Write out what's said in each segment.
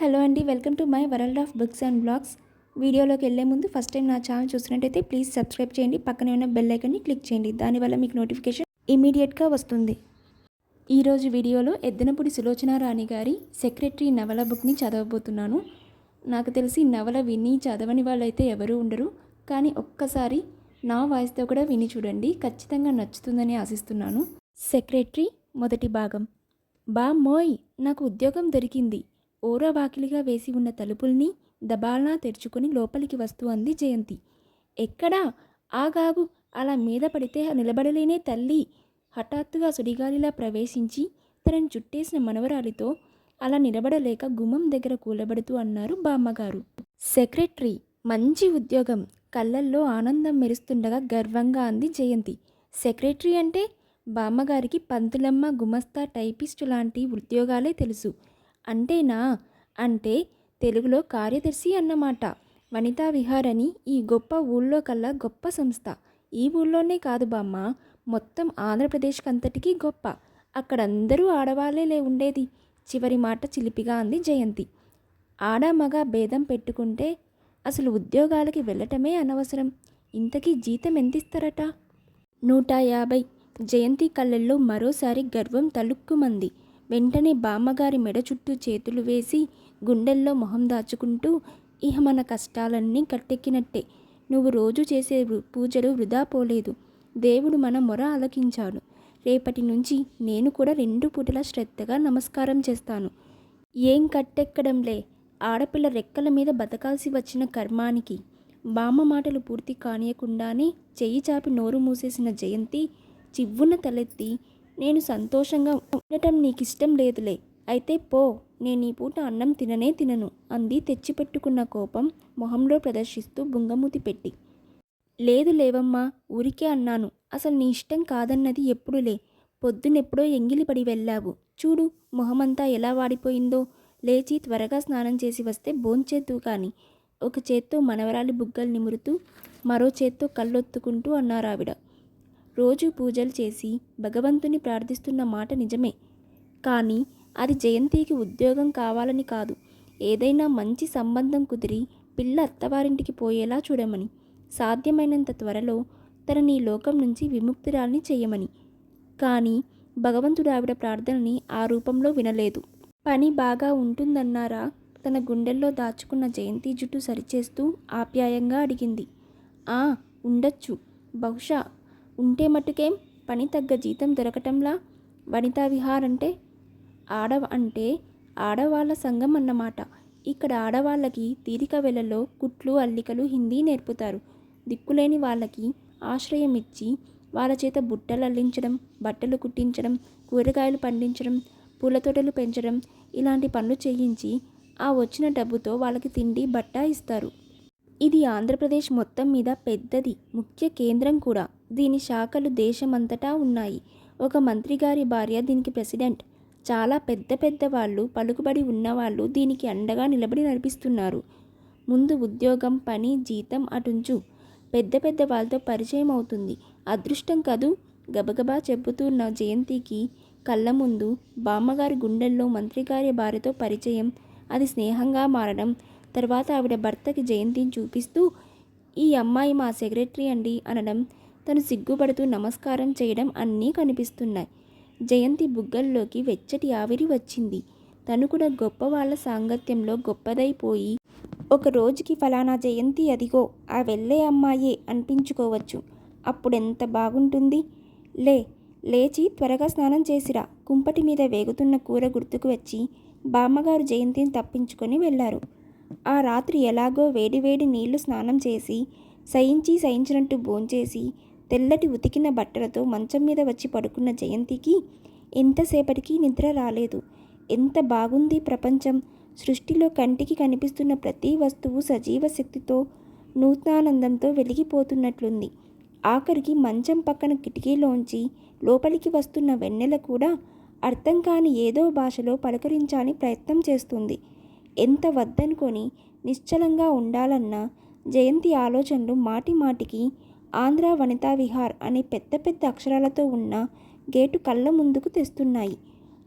Hello అండి welcome to my world of books and blogs. వీడియోలోకి వెళ్ళే ముందు ఫస్ట్ టైం నా ఛానల్ చూసినట్టయితే ప్లీజ్ సబ్స్క్రైబ్ చేయండి పక్కనే ఉన్న బెల్ ఐకన్ని క్లిక్ చేయండి దానివల్ల మీకు నోటిఫికేషన్ ఇమీడియట్గా వస్తుంది. ఈరోజు వీడియోలో ఎద్దనపూడి సులోచన రాణి గారి సెక్రటరీ నవల బుక్ని చదవబోతున్నాను. నాకు తెలిసి నవల విని చదవని వాళ్ళైతే ఎవరూ ఉండరు కానీ ఒక్కసారి నా వాయిస్తో కూడా విని చూడండి ఖచ్చితంగా నచ్చుతుందని ఆశిస్తున్నాను. సెక్రటరీ మొదటి భాగం. బా మోయ్ నాకు ఉద్యోగం దొరికింది. ఓర వాకిలిగా వేసి ఉన్న తలుపుల్ని దబాల్నా తెరుచుకొని లోపలికి వస్తూ అంది జయంతి. ఎక్కడా? ఆగాగు. అలా మీద పడితే నిలబడలేనే తల్లి. హఠాత్తుగా సుడిగాలిలా ప్రవేశించి తనని చుట్టేసిన మనవరాలితో అలా నిలబడలేక గుమ్మం దగ్గర కూలబడుతూ అన్నారు బామ్మగారు. సెక్రటరీ మంచి ఉద్యోగం. కళ్ళల్లో ఆనందం మెరుస్తుండగా గర్వంగా అంది జయంతి. సెక్రటరీ అంటే? బామ్మగారికి పంతులమ్మ గుమస్తా టైపిస్టు లాంటి ఉద్యోగాలే తెలుసు. అంటేనా అంటే తెలుగులో కార్యదర్శి అన్నమాట. వనితా విహార్ అని ఈ గొప్ప ఊళ్ళో కల్లా గొప్ప సంస్థ. ఈ ఊళ్ళోనే కాదు బామ్మ. మొత్తం ఆంధ్రప్రదేశ్కి అంతటికీ గొప్ప. అక్కడందరూ ఆడవాళ్ళే ఉండేది. చివరి మాట చిలిపిగా అంది జయంతి. ఆడ మగ భేదం పెట్టుకుంటే అసలు ఉద్యోగాలకి వెళ్ళటమే అనవసరం. ఇంతకీ జీతం ఎంత ఇస్తారట నూట యాభై. జయంతి కళ్ళల్లో మరోసారి గర్వం తలుక్కుమంది వెంటనే బామ్మగారి మెడ చుట్టూ చేతులు వేసి గుండెల్లో మొహం దాచుకుంటూ ఇహ మన కష్టాలన్నీ కట్టెక్కినట్టే. నువ్వు రోజు చేసే పూజలు వృధా పోలేదు. దేవుడు మన మొర ఆలకించాడు. రేపటి నుంచి నేను కూడా రెండు పూటలా శ్రద్ధగా నమస్కారం చేస్తాను. ఏం కట్టెక్కడంలే. ఆడపిల్ల రెక్కల మీద బతకాల్సి వచ్చిన కర్మానికి. బామ్మ మాటలు పూర్తి కానియకుండానే చెయ్యి చాపి నోరు మూసేసిన జయంతి చివ్వున తలెత్తి నేను సంతోషంగా ఉండటం నీకు ఇష్టం లేదులే. అయితే పో నేను ఈ పూట అన్నం తిననే తినను అంది తెచ్చిపెట్టుకున్న కోపం మొహంలో ప్రదర్శిస్తూ బుంగమూతి పెట్టి. లేదు లేవమ్మా ఊరికే అన్నాను. అసలు నీ ఇష్టం కాదన్నది ఎప్పుడులే. పొద్దునెప్పుడో ఎంగిలిపడి వెళ్ళావు. చూడు మొహమంతా ఎలా వాడిపోయిందో. లేచి త్వరగా స్నానం చేసి వస్తే భోంచేద్దు కానీ. ఒక చేత్తో మనవరాలి బుగ్గలు నిమురుతూ మరో చేత్తో కళ్ళొత్తుకుంటూ అన్నారావిడ. రోజు పూజలు చేసి భగవంతుని ప్రార్థిస్తున్న మాట నిజమే. కానీ అది జయంతికి ఉద్యోగం కావాలని కాదు. ఏదైనా మంచి సంబంధం కుదిరి పిల్ల అత్తవారింటికి పోయేలా చూడమని సాధ్యమైనంత త్వరలో తనని లోకం నుంచి విముక్తురాల్ని చేయమని. కానీ భగవంతుడు ఆవిడ ప్రార్థనని ఆ రూపంలో వినలేదు. పని బాగా ఉంటుందన్నారా? తన గుండెల్లో దాచుకున్న జయంతి జుట్టు సరిచేస్తూ ఆప్యాయంగా అడిగింది. ఆ ఉండొచ్చు. బహుశా ఉంటే మట్టుకేం? పని తగ్గ జీతం దొరకటంలా? వనితా విహార్ అంటే? ఆడ అంటే ఆడవాళ్ళ సంఘం అన్నమాట. ఇక్కడ ఆడవాళ్ళకి తీరిక వేళల్లో కుట్లు అల్లికలు హిందీ నేర్పుతారు. దిక్కులేని వాళ్ళకి ఆశ్రయం ఇచ్చి వాళ్ళ చేత బుట్టలు అల్లించడం బట్టలు కుట్టించడం కూరగాయలు పండించడం పూల తోటలు పెంచడం ఇలాంటి పనులు చేయించి ఆ వచ్చిన డబ్బుతో వాళ్ళకి తిండి బట్ట ఇస్తారు. ఇది ఆంధ్రప్రదేశ్ మొత్తం మీద పెద్దది ముఖ్య కేంద్రం కూడా. దీని శాఖలు దేశమంతటా ఉన్నాయి. ఒక మంత్రి గారి భార్య దీనికి ప్రెసిడెంట్. చాలా పెద్ద పెద్ద వాళ్ళు పలుకుబడి ఉన్నవాళ్ళు దీనికి అండగా నిలబడి నడిపిస్తున్నారు. ముందు ఉద్యోగం పని జీతం అటుంచు. పెద్ద పెద్ద వాళ్ళతో పరిచయం అవుతుంది. అదృష్టం కదూ? గబగబా చెబుతున్న జయంతికి కళ్ళ ముందు బామ్మగారి గుండెల్లో మంత్రిగారి భార్యతో పరిచయం. అది స్నేహంగా మారడం తర్వాత ఆవిడ భర్తకి జయంతిని చూపిస్తూ ఈ అమ్మాయి మా సెక్రటరీ అండి అనడం తను సిగ్గుపడుతూ నమస్కారం చేయడం అన్నీ కనిపిస్తున్నాయి. జయంతి బుగ్గల్లోకి వెచ్చటి ఆవిరి వచ్చింది. తను కూడా గొప్ప వాళ్ళ సాంగత్యంలో గొప్పదైపోయి ఒక రోజుకి ఫలానా జయంతి అదిగో ఆ వెళ్ళే అమ్మాయే అనిపించుకోవచ్చు. అప్పుడెంత బాగుంటుంది? లే లేచి త్వరగా స్నానం చేసిరా. కుంపటి మీద వేగుతున్న కూర గుర్తుకు వచ్చి బామ్మగారు జయంతిని తప్పించుకొని వెళ్ళారు. ఆ రాత్రి ఎలాగో వేడివేడి నీళ్ళు స్నానం చేసి సయించి సయించినట్టు భోంచేసి తెల్లటి ఉతికిన బట్టలతో మంచం మీద వచ్చి పడుకున్న జయంతికి ఎంతసేపటికి నిద్ర రాలేదు. ఎంత బాగుంది ప్రపంచం! సృష్టిలో కంటికి కనిపిస్తున్న ప్రతి వస్తువు సజీవ శక్తితో నూతనానందంతో వెలిగిపోతున్నట్లుంది. ఆఖరికి మంచం పక్కన కిటికీలోంచి లోపలికి వస్తున్న వెన్నెల కూడా అర్థం కాని ఏదో భాషలో పలకరించాలని ప్రయత్నం చేస్తుంది. ఎంత వద్దనుకొని నిశ్చలంగా ఉండాలన్న జయంతి ఆలోచనలు మాటి మాటికి ఆంధ్ర వనితా విహార్ అనే పెద్ద పెద్ద అక్షరాలతో ఉన్న గేటు కళ్ళ ముందుకు తెస్తున్నాయి.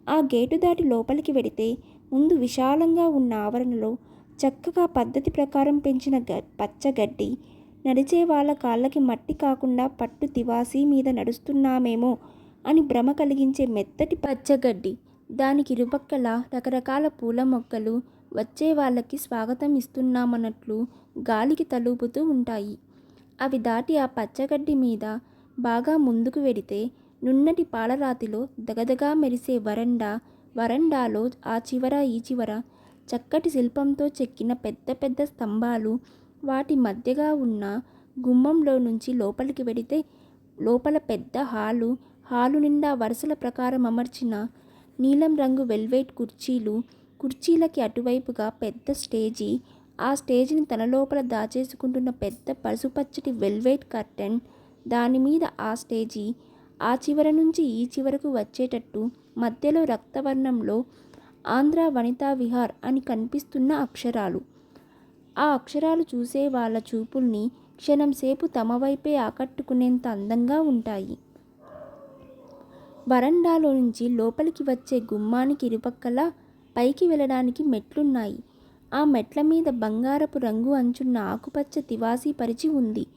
ఆ గేటు దాటి లోపలికి వెడితే ముందు విశాలంగా ఉన్న ఆవరణలో చక్కగా పద్ధతి ప్రకారం పెంచిన గ పచ్చగడ్డి నడిచే వాళ్ళ కాళ్ళకి మట్టి కాకుండా పట్టు తివాసీ మీద నడుస్తున్నామేమో అని భ్రమ కలిగించే మెత్తటి పచ్చగడ్డి దానికి ఇరుపక్కల రకరకాల పూల మొక్కలు వచ్చే వాళ్ళకి స్వాగతం ఇస్తున్నామన్నట్లు గాలికి తలుపుతూ ఉంటాయి. అవి దాటి ఆ పచ్చగడ్డి మీద బాగా ముందుకు వెడితే నున్నటి పాలరాతిలో దగదగా మెరిసే వరండా వరండాలో ఆ చివర ఈ చివర చక్కటి శిల్పంతో చెక్కిన పెద్ద పెద్ద స్తంభాలు వాటి మధ్యగా ఉన్న గుమ్మంలో నుంచి లోపలికి వెడితే లోపల పెద్ద హాలు హాలు నిండా వరుసల ప్రకారం అమర్చిన నీలం రంగు వెల్వెట్ కుర్చీలు కుర్చీలకి అటువైపుగా పెద్ద స్టేజీ. ఆ స్టేజిని తన లోపల దాచేసుకుంటున్న పెద్ద పసుపచ్చటి వెల్వెట్ కర్టెన్ దాని మీద ఆ స్టేజీ. ఆ చివర నుంచి ఈ చివరకు వచ్చేటట్టు మధ్యలో రక్తవర్ణంలో ఆంధ్ర వనితా విహార్ అని కనిపిస్తున్న అక్షరాలు. ఆ అక్షరాలు చూసే వాళ్ళ చూపుల్ని క్షణం సేపు తమ వైపే ఆకట్టుకునేంత అందంగా ఉంటాయి. వరండాలో నుంచి లోపలికి వచ్చే గుమ్మానికి ఇరుపక్కల పైకి వెళ్ళడానికి మెట్లున్నాయి. ఆ మెట్ల మీద బంగారపు రంగు అంచున్న ఆకుపచ్చ తివాసీ పరిచి ఉంది.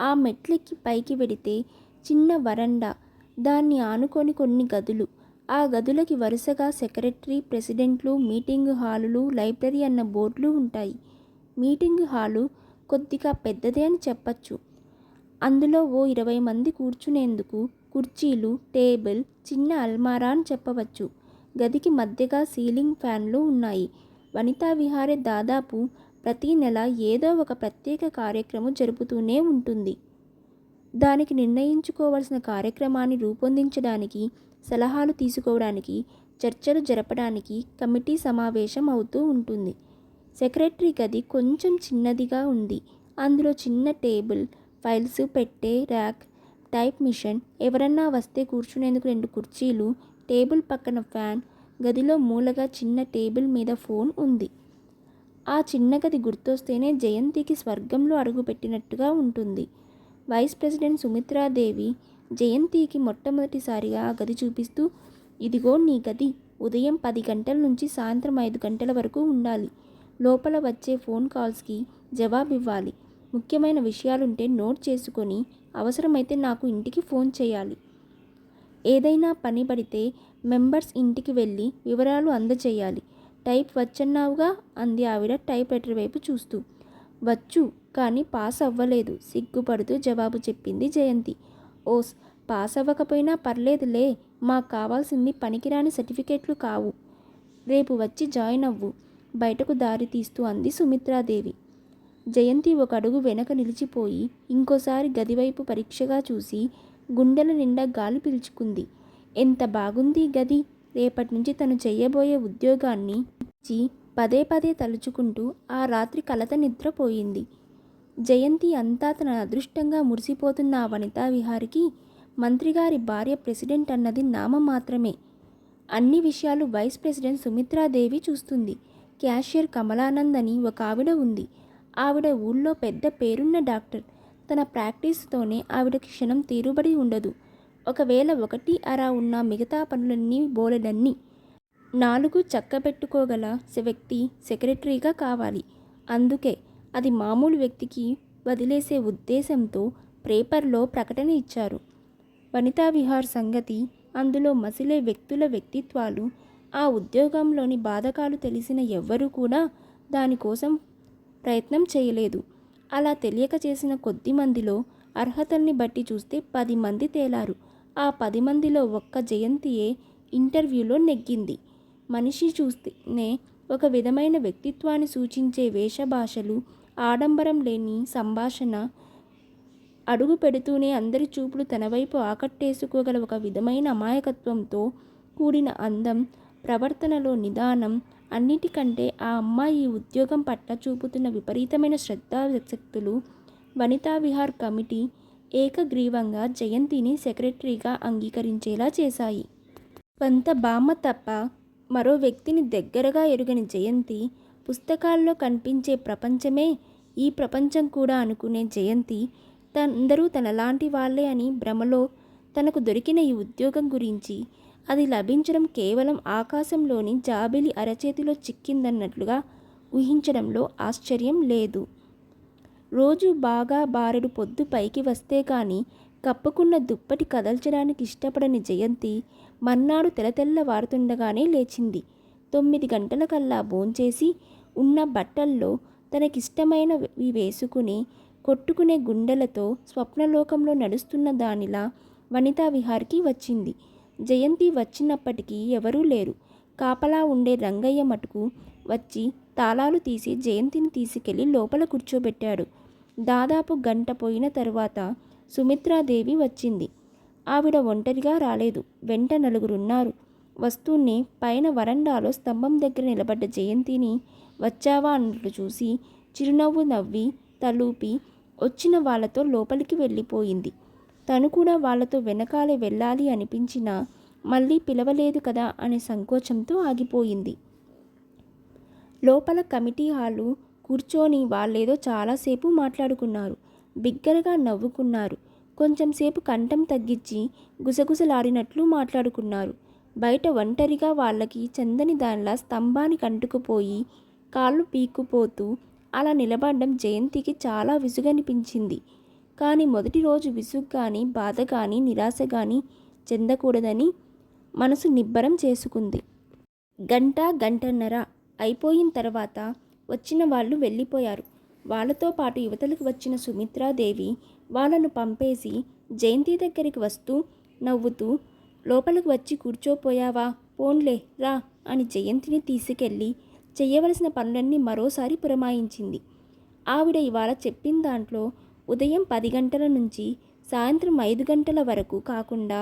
ఆ మెట్లెక్కి పైకి వెడితే చిన్న వరండా. దాన్ని ఆనుకొని కొన్ని గదులు. ఆ గదులకి వరుసగా సెక్రటరీ ప్రెసిడెంట్లు మీటింగ్ హాలులు లైబ్రరీ అన్న బోర్డులు ఉంటాయి. మీటింగ్ హాలు కొద్దిగా పెద్దదే అని చెప్పచ్చు. అందులో ఓ ఇరవై మంది కూర్చునేందుకు కుర్చీలు టేబుల్ చిన్న అల్మారా అని చెప్పవచ్చు. గదికి మధ్యగా సీలింగ్ ఫ్యాన్లు ఉన్నాయి. వనితా విహారే దాదాపు ప్రతీ నెల ఏదో ఒక ప్రత్యేక కార్యక్రమం జరుపుతూనే ఉంటుంది. దానికి నిర్ణయించుకోవాల్సిన కార్యక్రమాన్ని రూపొందించడానికి సలహాలు తీసుకోవడానికి చర్చలు జరపడానికి కమిటీ సమావేశం అవుతూ ఉంటుంది. సెక్రటరీ గది కొంచెం చిన్నదిగా ఉంది. అందులో చిన్న టేబుల్ ఫైల్స్ పెట్టే ర్యాక్ టైప్ మిషన్ ఎవరన్నా వస్తే కూర్చునేందుకు రెండు కుర్చీలు టేబుల్ పక్కన ఫ్యాన్ గదిలో మూలగా చిన్న టేబుల్ మీద ఫోన్ ఉంది. ఆ చిన్న గది గుర్తొస్తేనే జయంతికి స్వర్గంలో అడుగుపెట్టినట్టుగా ఉంటుంది. వైస్ ప్రెసిడెంట్ సుమిత్రాదేవి జయంతికి మొట్టమొదటిసారిగా ఆ గది చూపిస్తూ ఇదిగో నీ గది ఉదయం పది గంటల నుంచి సాయంత్రం ఐదు గంటల వరకు ఉండాలి. లోపల వచ్చే ఫోన్ కాల్స్కి జవాబు ఇవ్వాలి ముఖ్యమైన విషయాలుంటే నోట్ చేసుకొని అవసరమైతే నాకు ఇంటికి ఫోన్ చేయాలి. ఏదైనా పని పడితే మెంబర్స్ ఇంటికి వెళ్ళి వివరాలు అందజేయాలి టైప్ వచ్చన్నావుగా అంది ఆవిడ టైప్ రైటర్ వైపు చూస్తూ. వచ్చు కానీ పాస్ అవ్వలేదు. సిగ్గుపడుతూ జవాబు చెప్పింది జయంతి. ఓస్ పాస్ అవ్వకపోయినా పర్లేదులే మాకు కావాల్సింది పనికిరాని సర్టిఫికేట్లు కావు. రేపు వచ్చి జాయిన్ అవ్వు బయటకు దారి తీస్తూ అంది సుమిత్రాదేవి. జయంతి ఒక అడుగు వెనక నిలిచిపోయి ఇంకోసారి గదివైపు పరీక్షగా చూసి గుండెల నిండా గాలి పీల్చుకుంది. ఎంత బాగుంది గది? రేపటి నుంచి తను చెయ్యబోయే ఉద్యోగాన్ని ఇచ్చి పదే పదే తలుచుకుంటూ ఆ రాత్రి కలత నిద్రపోయింది. జయంతి అంతా తన అదృష్టంగా మురిసిపోతున్న ఆ వనితా విహారికి మంత్రిగారి భార్య ప్రెసిడెంట్ అన్నది నామం మాత్రమే. అన్ని విషయాలు వైస్ ప్రెసిడెంట్ సుమిత్రాదేవి చూస్తుంది. క్యాషియర్ కమలానంద్ అని ఒక ఆవిడ ఉంది. ఆవిడ ఊళ్ళో పెద్ద పేరున్న డాక్టర్. తన ప్రాక్టీస్తోనే ఆవిడకి క్షణం తీరుబడి ఉండదు. ఒకవేళ ఒకటి అరా ఉన్న మిగతా పనులన్నీ బోలెడన్నీ నాలుగు చక్కబెట్టుకోగల వ్యక్తి సెక్రటరీగా కావాలి. అందుకే అది మామూలు వ్యక్తికి వదిలేసే ఉద్దేశంతో పేపర్లో ప్రకటన ఇచ్చారు. వనితా విహార్ సంగతి అందులో మసిలే వ్యక్తుల వ్యక్తిత్వాలు ఆ ఉద్యోగంలోని బాధకాలు తెలిసిన ఎవ్వరూ కూడా దానికోసం ప్రయత్నం చేయలేదు. అలా తెలియక చేసిన కొద్ది మందిలో అర్హతల్ని బట్టి చూస్తే పది మంది తేలారు. ఆ పది మందిలో ఒక్క జయంతియే ఇంటర్వ్యూలో నెగ్గింది. మనిషి చూస్తేనే ఒక విధమైన వ్యక్తిత్వాన్ని సూచించే వేషభాషలు ఆడంబరం లేని సంభాషణ అడుగు పెడుతూనే అందరి చూపులు తన వైపు ఆకట్టేసుకోగల ఒక విధమైన అమాయకత్వంతో కూడిన అందం ప్రవర్తనలో నిదానం అన్నిటికంటే ఆ అమ్మాయి ఈ ఉద్యోగం పట్ల చూపుతున్న విపరీతమైన శ్రద్ధాశక్తులు వనితా విహార్ కమిటీ ఏకగ్రీవంగా జయంతిని సెక్రటరీగా అంగీకరించేలా చేశాయి. కొంత బామ్మ తప్ప మరో వ్యక్తిని దగ్గరగా ఎరుగని జయంతి పుస్తకాల్లో కనిపించే ప్రపంచమే ఈ ప్రపంచం కూడా అనుకునే జయంతి అందరూ తనలాంటి వాళ్ళే అని భ్రమలో తనకు దొరికిన ఈ ఉద్యోగం గురించి అది లభించడం కేవలం ఆకాశంలోని జాబిలి అరచేతిలో చిక్కిందన్నట్లుగా ఊహించడంలో ఆశ్చర్యం లేదు. రోజు బాగా బారెడు పొద్దు పైకి వస్తే కానీ కప్పుకున్న దుప్పటి కదల్చడానికి ఇష్టపడని జయంతి మర్నాడు తెల్లతెల్లవారుతుండగానే లేచింది. తొమ్మిది గంటలకల్లా భోంచేసి ఉన్న బట్టల్లో తనకిష్టమైనవి వేసుకుని కొట్టుకునే గుండెలతో స్వప్నలోకంలో నడుస్తున్న దానిలా వనితా విహార్కి వచ్చింది. జయంతి వచ్చినప్పటికీ ఎవరూ లేరు. కాపలా ఉండే రంగయ్య మటుకు వచ్చి తాళాలు తీసి జయంతిని తీసుకెళ్ళి లోపల కూర్చోబెట్టాడు. దాదాపు గంట పోయిన తరువాత సుమిత్రాదేవి వచ్చింది. ఆవిడ ఒంటరిగా రాలేదు. వెంట నలుగురున్నారు. వస్తూనే పైన వరండాలో స్తంభం దగ్గర నిలబడ్డ జయంతిని వచ్చావా అన్నట్లు చూసి చిరునవ్వు నవ్వి తలూపి వచ్చిన వాళ్ళతో లోపలికి వెళ్ళిపోయింది. తను కూడా వాళ్ళతో వెనకాలే వెళ్ళాలి అనిపించినా మళ్ళీ పిలవలేదు కదా అనే సంకోచంతో ఆగిపోయింది. లోపల కమిటీ హాలు కూర్చొని వాళ్ళేదో చాలాసేపు మాట్లాడుకున్నారు. బిగ్గరగా నవ్వుకున్నారు. కొంచెంసేపు కంఠం తగ్గించి గుసగుసలాడినట్లు మాట్లాడుకున్నారు. బయట ఒంటరిగా వాళ్ళకి చందని దానిలా స్తంభానికి అంటుకుపోయి కాళ్ళు పీక్కుపోతూ అలా నిలబడడం జయంతికి చాలా విసుగనిపించింది. కానీ మొదటి రోజు విసుగు కానీ బాధ కానీ నిరాశ కానీ చెందకూడదని మనసు నిబ్బరం చేసుకుంది. గంట గంటన్నర అయిపోయిన తర్వాత వచ్చిన వాళ్ళు వెళ్ళిపోయారు. వాళ్ళతో పాటు యువతలకు వచ్చిన సుమిత్రాదేవి వాళ్ళను పంపేసి జయంతి దగ్గరికి వస్తూ నవ్వుతూ లోపలికి వచ్చి కూర్చోపోయావా? పోన్లే రా అని జయంతిని తీసుకెళ్ళి చేయవలసిన పనులన్నీ మరోసారి పురమాయించింది. ఆవిడ ఇవాళ చెప్పిన దాంట్లో ఉదయం పది గంటల నుంచి సాయంత్రం ఐదు గంటల వరకు కాకుండా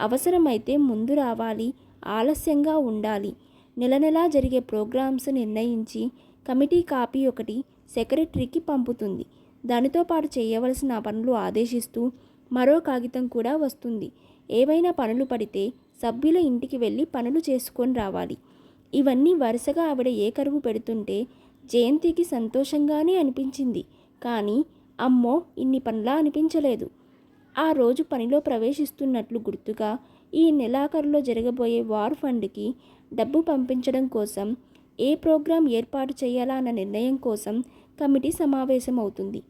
అవసరమైతే ముందు రావాలి ఆలస్యంగా ఉండాలి. నెల నెలా జరిగే ప్రోగ్రామ్స్ నిర్ణయించి కమిటీ కాపీ ఒకటి సెక్రటరీకి పంపుతుంది. దానితో పాటు చేయవలసిన పనులు ఆదేశిస్తూ మరో కాగితం కూడా వస్తుంది. ఏవైనా పనులు పడితే సభ్యుల ఇంటికి వెళ్ళి పనులు చేసుకొని రావాలి. ఇవన్నీ వరుసగా ఆవిడ ఏ కరువు పెడుతుంటే జయంతికి సంతోషంగానే అనిపించింది. కానీ అమ్మో ఇన్ని పనులా అనిపించలేదు. ఆ రోజు పనిలో ప్రవేశిస్తున్నట్లు గుర్తుగా ఈ నెలాఖరులో జరగబోయే వార్ ఫండ్కి డబ్బు పంపించడం కోసం ఏ ప్రోగ్రాం ఏర్పాటు చేయాలా అన్న నిర్ణయం కోసం కమిటీ సమావేశమవుతుంది.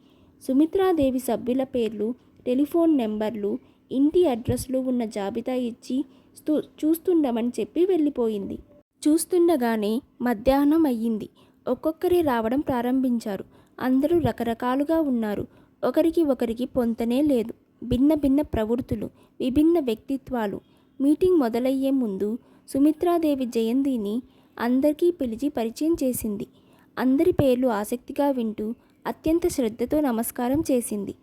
సుమిత్రాదేవి సభ్యుల పేర్లు టెలిఫోన్ నెంబర్లు ఇంటి అడ్రస్లు ఉన్న జాబితా ఇచ్చి స్తూ చూస్తుండమని చెప్పి వెళ్ళిపోయింది. చూస్తుండగానే మధ్యాహ్నం అయ్యింది. ఒక్కొక్కరే రావడం ప్రారంభించారు. అందరూ రకరకాలుగా ఉన్నారు. ఒకరికి ఒకరికి పొంతనే లేదు. భిన్న భిన్న ప్రవృత్తులు విభిన్న వ్యక్తిత్వాలు. మీటింగ్ మొదలయ్యే ముందు సుమిత్రాదేవి జయంతిని అందరికీ పిలిచి పరిచయం చేసింది. అందరి పేర్లు ఆసక్తిగా వింటూ అత్యంత శ్రద్ధతో నమస్కారం చేసింది.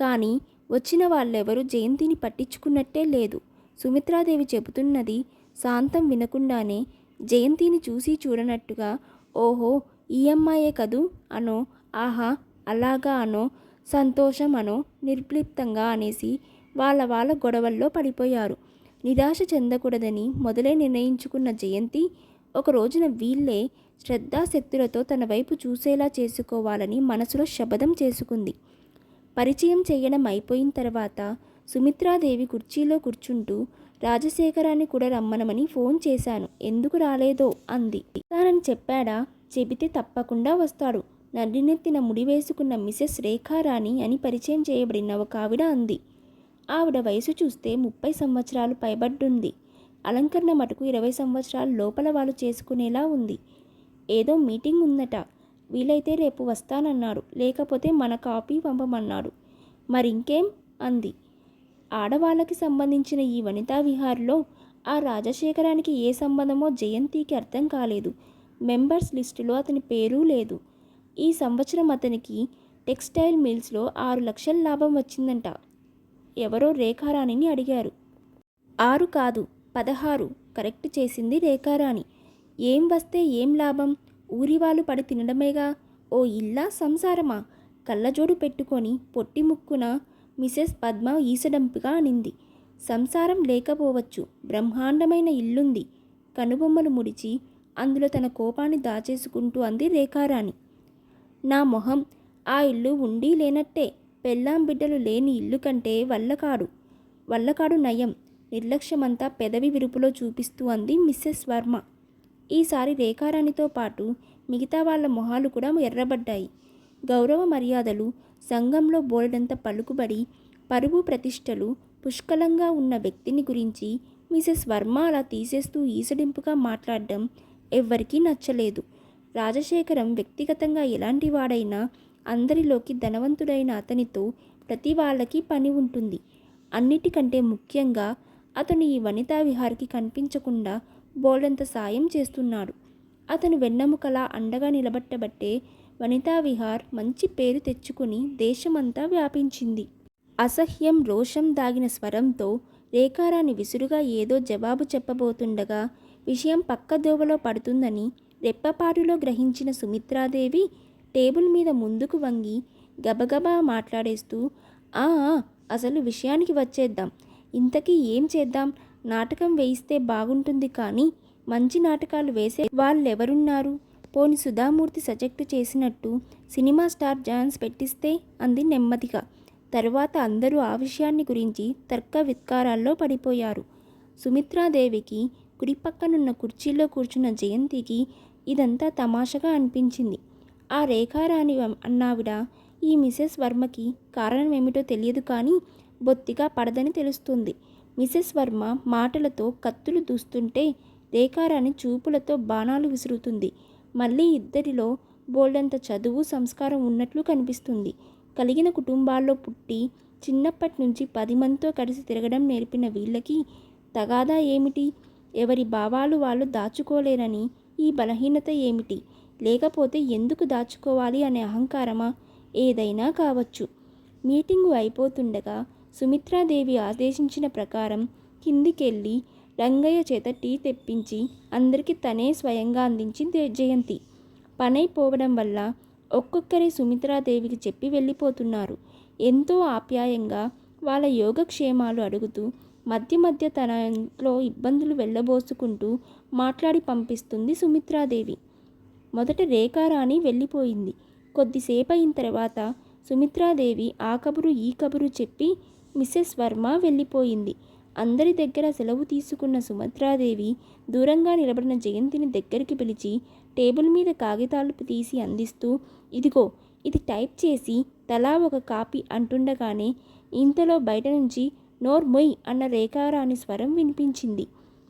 కానీ వచ్చిన వాళ్ళెవరూ జయంతిని పట్టించుకున్నట్టే లేదు. సుమిత్రాదేవి చెబుతున్నది శాంతం వినకుండానే జయంతిని చూసి చూడనట్టుగా ఓహో ఈ అమ్మాయే కదూ అనో ఆహా అలాగా అనో సంతోషం అనో నిర్లిప్తంగా అనేసి వాళ్ళ వాళ్ళ గొడవల్లో పడిపోయారు. నిరాశ చెందకూడదని మొదలే నిర్ణయించుకున్న జయంతి ఒక రోజున వీళ్ళే శ్రద్ధాశక్తులతో తన వైపు చూసేలా చేసుకోవాలని మనసులో శపథం చేసుకుంది. పరిచయం చేయడం అయిపోయిన తర్వాత సుమిత్రాదేవి కుర్చీలో కూర్చుంటూ రాజశేఖరాన్ని కూడా రమ్మనమని ఫోన్ చేశాను. ఎందుకు రాలేదో అంది. తానని చెప్పాడా? చెబితే తప్పకుండా వస్తాడు. నడినెత్తిన ముడి వేసుకున్న మిసెస్ రేఖారాణి అని పరిచయం చేయబడిన ఒక ఆవిడ అంది. ఆవిడ వయసు చూస్తే ముప్పై సంవత్సరాలు పైబడ్డుంది. అలంకరణ మటుకు ఇరవై సంవత్సరాల లోపల వాళ్ళు చేసుకునేలా ఉంది. ఏదో మీటింగ్ ఉందట. వీలైతే రేపు వస్తానన్నారు. లేకపోతే మన కాపీ పంపమన్నాడు మరింకేం? అంది. ఆడవాళ్ళకి సంబంధించిన ఈ వనితా విహార్లో ఆ రాజశేఖరానికి ఏ సంబంధమో జయంతికి అర్థం కాలేదు. మెంబర్స్ లిస్టులో అతని పేరు లేదు. ఈ సంవత్సరం అతనికి టెక్స్టైల్ మిల్స్లో ఆరు లక్షల లాభం వచ్చిందంట. ఎవరో రేఖారాణిని అడిగారు. ఆరు కాదు పదహారు. కరెక్ట్ చేసింది రేఖారాణి. ఏం వస్తే ఏం లాభం? ఊరివాళ్ళు పడి తినడమేగా? ఓ ఇల్లా సంసారమా? కళ్ళజోడు పెట్టుకొని పొట్టి ముక్కున మిసెస్ పద్మ ఈసడంపిగా అనింది. సంసారం లేకపోవచ్చు బ్రహ్మాండమైన ఇల్లుంది. కనుబొమ్మలు ముడిచి అందులో తన కోపాన్ని దాచేసుకుంటూ అంది రేఖారాణి. నా మొహం ఆ ఇల్లు ఉండి లేనట్టే. పెళ్ళాం బిడ్డలు లేని ఇల్లు కంటే వల్లకాడు. వల్లకాడు నయం. నిర్లక్ష్యమంతా పెదవి విరుపులో చూపిస్తూ అంది మిస్సెస్ వర్మ. ఈసారి రేఖారాణితో పాటు మిగతా వాళ్ళ మొహాలు కూడా ఎర్రబడ్డాయి. గౌరవ మర్యాదలు సంఘంలో బోలెడంత పలుకుబడి పరువు ప్రతిష్టలు పుష్కలంగా ఉన్న వ్యక్తిని గురించి మిసెస్ వర్మ అలా తీసేస్తూ ఈసడింపుగా మాట్లాడడం ఎవ్వరికీ నచ్చలేదు. రాజశేఖరం వ్యక్తిగతంగా ఎలాంటి వాడైనా అందరిలోకి ధనవంతుడైన అతనితో ప్రతి వాళ్ళకి పని ఉంటుంది. అన్నిటికంటే ముఖ్యంగా అతను ఈ వనితా విహార్కి కనిపించకుండా బోల్డంత సాయం చేస్తున్నాడు. అతను వెన్నెముకలా అండగా నిలబట్టబట్టే వనితా విహార్ మంచి పేరు తెచ్చుకుని దేశమంతా వ్యాపించింది. అసహ్యం రోషం దాగిన స్వరంతో రేఖారాణి విసురుగా ఏదో జవాబు చెప్పబోతుండగా విషయం పక్కదోవలో పడుతుందని రెప్పపాటులో గ్రహించిన సుమిత్రాదేవి టేబుల్ మీద ముందుకు వంగి గబగబా మాట్లాడేస్తూ ఆ ఆ, అసలు విషయానికి వచ్చేద్దాం. ఇంతకీ ఏం చేద్దాం? నాటకం వేయిస్తే బాగుంటుంది కానీ మంచి నాటకాలు వేసే వాళ్ళెవరున్నారు? పోని సుధామూర్తి సజెక్ట్ చేసినట్టు సినిమా స్టార్ ఛాన్స్ పెట్టిస్తే? అంది నెమ్మదిగా. తరువాత అందరూ ఆ విషయాన్ని గురించి తర్క విత్కారాల్లో పడిపోయారు. సుమిత్రాదేవికి కుడి పక్కనున్న కుర్చీలో కూర్చున్న జయంతికి ఇదంతా తమాషగా అనిపించింది. ఆ రేఖారాణి అన్నావిడ ఈ మిసెస్ వర్మకి కారణం ఏమిటో తెలియదు కానీ బొత్తిగా పడదని తెలుస్తుంది. మిసెస్ వర్మ మాటలతో కత్తులు దూస్తుంటే రేఖారాణి చూపులతో బాణాలు విసురుతుంది. మళ్ళీ ఇద్దరిలో బోల్డంత చదువు సంస్కారం ఉన్నట్లు కనిపిస్తుంది. కలిగిన కుటుంబాల్లో పుట్టి చిన్నప్పటి నుంచి పది మందితో కలిసి తిరగడం నేర్పిన వీళ్ళకి తగాదా ఏమిటి? ఎవరి భావాలు వాళ్ళు దాచుకోలేరని ఈ బలహీనత ఏమిటి? లేకపోతే ఎందుకు దాచుకోవాలి అనే అహంకారమా? ఏదైనా కావచ్చు. మీటింగు అయిపోతుండగా సుమిత్రాదేవి ఆదేశించిన ప్రకారం కిందికెళ్ళి రంగయ్య చేత టీ తెప్పించి అందరికీ తనే స్వయంగా అందించి జయంతి. పనైపోవడం వల్ల ఒక్కొక్కరి సుమిత్రాదేవికి చెప్పి వెళ్ళిపోతున్నారు. ఎంతో ఆప్యాయంగా వాళ్ళ యోగక్షేమాలు అడుగుతూ మధ్య మధ్య తన ఇంట్లో ఇబ్బందులు వెళ్ళబోసుకుంటూ మాట్లాడి పంపిస్తుంది సుమిత్రాదేవి. మొదట రేఖారాణి వెళ్ళిపోయింది. కొద్దిసేపు అయిన తర్వాత సుమిత్రాదేవి ఆ కబురు ఈ కబురు చెప్పి మిస్సెస్ వర్మ వెళ్ళిపోయింది. అందరి దగ్గర సెలవు తీసుకున్న సుమిత్రాదేవి దూరంగా నిలబడిన జయంతిని దగ్గరికి పిలిచి టేబుల్ మీద కాగితాలు తీసి అందిస్తూ ఇదిగో ఇది టైప్ చేసి తలా ఒక కాపీ అంటుండగానే ఇంతలో బయట నుంచి నోర్మొయ్ అన్న రేఖారాణి స్వరం వినిపించింది.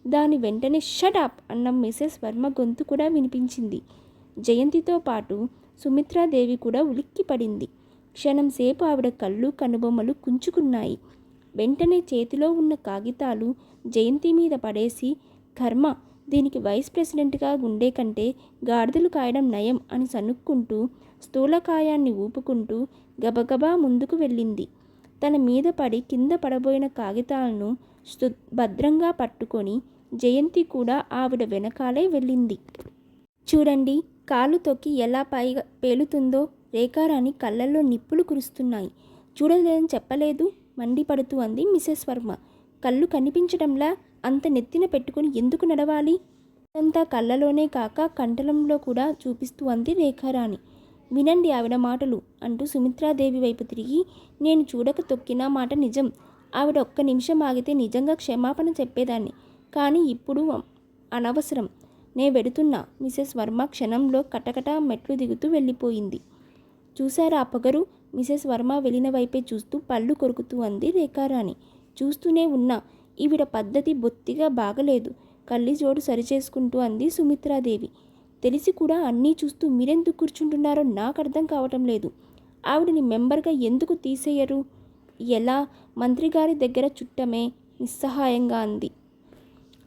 దాని వెంటనే షటప్ అన్న మిసెస్ వర్మ గొంతు కూడా వినిపించింది. జయంతితో పాటు సుమిత్రాదేవి కూడా ఉలిక్కి పడింది. క్షణం సేపు ఆవిడ కళ్ళు కనుబొమ్మలు కుంచుకున్నాయి. వెంటనే చేతిలో ఉన్న కాగితాలు జయంతి మీద పడేసి కర్మ దీనికి వైస్ ప్రెసిడెంట్గా ఉండే కంటే గాడిదలు కాయడం నయం అని సనుక్కుంటూ స్థూలకాయాన్ని ఊపుకుంటూ గబగబా ముందుకు వెళ్ళింది. తన మీద పడి కింద పడబోయిన కాగితాలను భద్రంగా పట్టుకొని జయంతి కూడా ఆవిడ వెనకాలే వెళ్ళింది. చూడండి కాలు తొక్కి ఎలా పైగా పేలుతుందో రేఖారాణి కళ్ళల్లో నిప్పులు కురుస్తున్నాయి. చూడలేదని చెప్పలేదు మండిపడుతూ అంది మిసెస్ వర్మ. కళ్ళు కనిపించడంలా అంత నెత్తిన పెట్టుకుని ఎందుకు నడవాలి? అంతా కళ్ళలోనే కాక కంఠలంలో కూడా చూపిస్తూ అంది రేఖారాణి. వినండి ఆవిడ మాటలు అంటూ సుమిత్రాదేవి వైపు తిరిగి నేను చూడక తొక్కిన మాట నిజం. ఆవిడ ఒక్క నిమిషం ఆగితే నిజంగా క్షమాపణ చెప్పేదాన్ని. కానీ ఇప్పుడు అనవసరం. నే వెడుతున్నా. మిసెస్ వర్మ క్షణంలో కటకట మెట్లు దిగుతూ వెళ్ళిపోయింది. చూశారా పొగరు? మిసెస్ వర్మ వెళ్ళిన వైపే చూస్తూ పళ్ళు కొరుకుతూ అంది రేఖారాణి. చూస్తూనే ఉన్నా. ఈవిడ పద్ధతి బొత్తిగా బాగలేదు. కళ్ళిజోడు సరిచేసుకుంటూ అంది సుమిత్రాదేవి. తెలిసి కూడా అన్నీ చూస్తూ మీరెందుకు కూర్చుంటున్నారో నాకు అర్థం కావటం లేదు. ఆవిడని మెంబర్గా ఎందుకు తీసేయరు? ఎలా? మంత్రిగారి దగ్గర చుట్టమే. నిస్సహాయంగా అంది.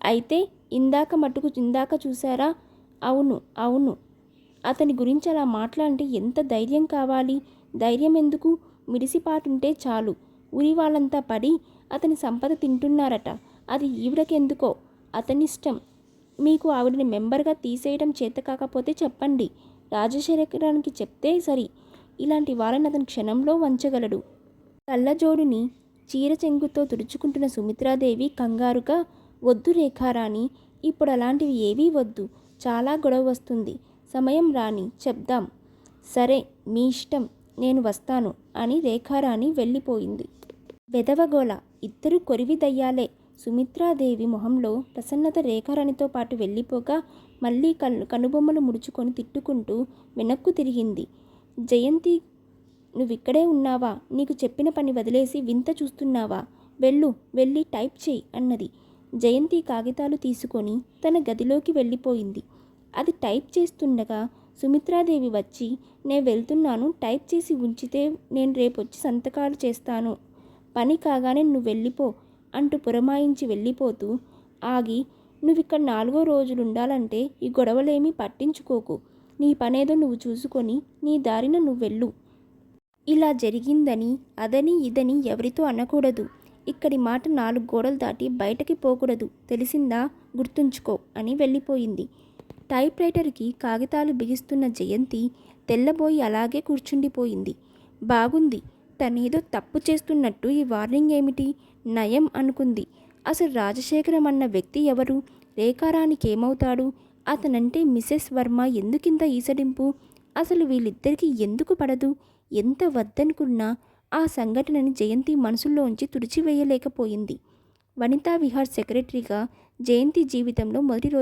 అయితే ఇందాక మటుకు ఇందాక చూసారా అవును అవును. అతని గురించి అలా మాట్లాడితే ఎంత ధైర్యం కావాలి? ధైర్యం ఎందుకు? మిడిసిపాటుంటే చాలు. ఊరి వాళ్ళంతా పడి అతని సంపద తింటున్నారట. అది ఈవిడకెందుకో? అతనిష్టం. మీకు ఆవిడని మెంబర్గా తీసేయడం చేత కాకపోతే చెప్పండి. రాజశేఖరానికి చెప్తే సరి. ఇలాంటి వాళ్ళని అతను క్షణంలో వంచగలడు. కళ్ళజోడుని చీర చెంగుతో తుడుచుకుంటున్న సుమిత్రాదేవి కంగారుగా వద్దు రేఖారాణి ఇప్పుడు అలాంటివి ఏవీ వద్దు. చాలా గొడవ వస్తుంది. సమయం రాని చెప్దాం. సరే మీ ఇష్టం నేను వస్తాను అని రేఖారాణి వెళ్ళిపోయింది. వెదవగోళ ఇద్దరు కొరివి దయ్యాలే. సుమిత్రాదేవి మొహంలో ప్రసన్నత రేఖారాణితో పాటు వెళ్ళిపోగా మళ్ళీ కళ్ళు కనుబొమ్మలు ముడుచుకొని తిట్టుకుంటూ వెనక్కు తిరిగింది. జయంతి నువ్విక్కడే ఉన్నావా? నీకు చెప్పిన పని వదిలేసి వింత చూస్తున్నావా? వెళ్ళు వెళ్ళి టైప్ చేయి అన్నది. జయంతి కాగితాలు తీసుకొని తన గదిలోకి వెళ్ళిపోయింది. అది టైప్ చేస్తుండగా సుమిత్రాదేవి వచ్చి నేను వెళ్తున్నాను టైప్ చేసి ఉంచితే నేను రేపొచ్చి సంతకాలు చేస్తాను. పని కాగానే నువ్వు వెళ్ళిపో అంటూ పురమాయించి వెళ్ళిపోతూ ఆగి నువ్వు ఇక్కడ నాలుగో రోజులు ఉండాలంటే ఈ గొడవలేమీ పట్టించుకోకు. నీ పనేదో నువ్వు చూసుకొని నీ దారిన నువ్వు వెళ్ళు. ఇలా జరిగిందని అదని ఇదని ఎవరితో అనకూడదు. ఇక్కడి మాట నాలుగు గోడలు దాటి బయటకి పోకూడదు. తెలిసిందా? గుర్తుంచుకో అని వెళ్ళిపోయింది. టైప్ రైటర్కి కాగితాలు బిగిస్తున్న జయంతి తెల్లబోయి అలాగే కూర్చుండిపోయింది. బాగుంది. తనేదో తప్పు చేస్తున్నట్టు ఈ వార్నింగ్ ఏమిటి? నయం అనుకుంది. అసలు రాజశేఖరం అన్న వ్యక్తి ఎవరు? రేఖారానికి ఏమవుతాడు అతనంటే మిసెస్ వర్మ ఎందుకింత ఈసడింపు? అసలు వీళ్ళిద్దరికీ ఎందుకు పడదు? ఎంత వద్దనుకున్నా ఆ సంఘటనని జయంతి మనసులోంచి తుడిచివేయలేకపోయింది. వనితా విహార్ సెక్రటరీగా జయంతి జీవితంలో మొదటి రోజు